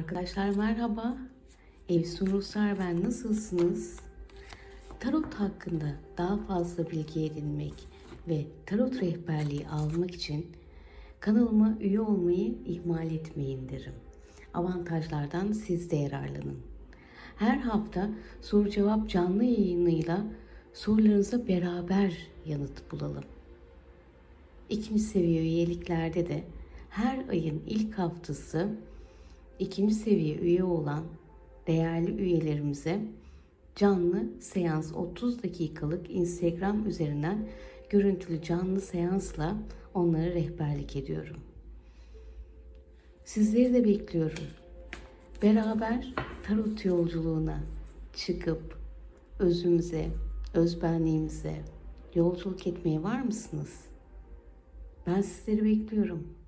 Arkadaşlar merhaba. Evsun Ruslar ben nasılsınız? Tarot hakkında daha fazla bilgi edinmek ve tarot rehberliği almak için kanalıma üye olmayı ihmal etmeyin derim. Avantajlardan siz de yararlanın. Her hafta soru cevap canlı yayınıyla sorularınıza beraber yanıt bulalım. İkinci seviye üyeliklerde de her ayın ilk haftası ikinci seviye üye olan değerli üyelerimize canlı seans 30 dakikalık Instagram üzerinden görüntülü canlı seansla onlara rehberlik ediyorum. Sizleri de bekliyorum. Beraber tarot yolculuğuna çıkıp özümüze, özbenliğimize yolculuk etmeye var mısınız? Ben sizleri bekliyorum.